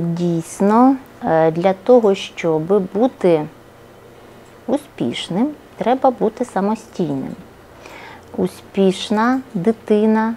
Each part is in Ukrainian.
дійсно е, для того, щоб бути успішним, треба бути самостійним. Успішна дитина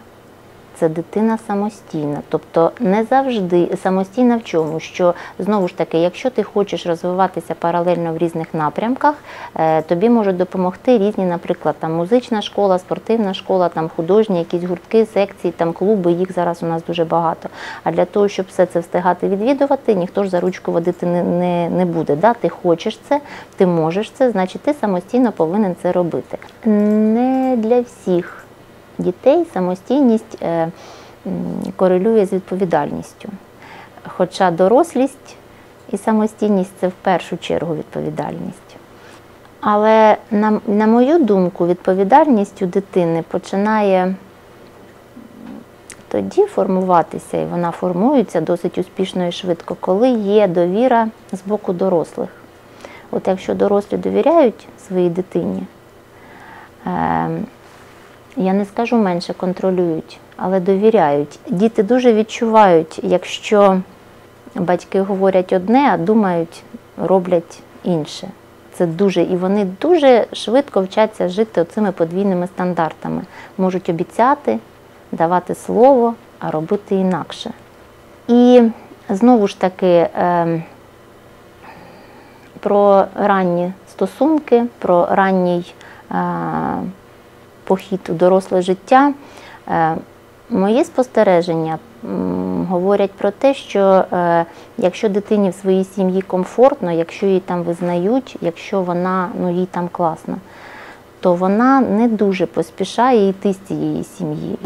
це дитина самостійна. Тобто не завжди самостійна в чому, що знову ж таки, якщо ти хочеш розвиватися паралельно в різних напрямках, е, тобі можуть допомогти різні, наприклад, там музична школа, спортивна школа, там художні, якісь гуртки, секції, там клуби, їх зараз у нас дуже багато. А для того, щоб все це встигати відвідувати, ніхто ж за ручку водити не, не, не буде. Да? Ти хочеш це, ти можеш це, значить ти самостійно повинен це робити. Не для всіх дітей самостійність е, корелює з відповідальністю. Хоча дорослість і самостійність це в першу чергу відповідальність. Але на, на мою думку, відповідальність у дитини починає тоді формуватися, і вона формується досить успішно і швидко, коли є довіра з боку дорослих. От якщо дорослі довіряють своїй дитині, е, я не скажу менше контролюють, але довіряють. Діти дуже відчувають, якщо батьки говорять одне, а думають, роблять інше. Це дуже, і вони дуже швидко вчаться жити цими подвійними стандартами. Можуть обіцяти, давати слово, а робити інакше. І знову ж таки, ем, про ранні стосунки, про ранній е, похід у доросле життя. Е, Мої спостереження говорять про те, що е, якщо дитині в своїй сім'ї комфортно, якщо її там визнають, якщо вона ну їй там класно, то вона не дуже поспішає йти з цієї сім'ї.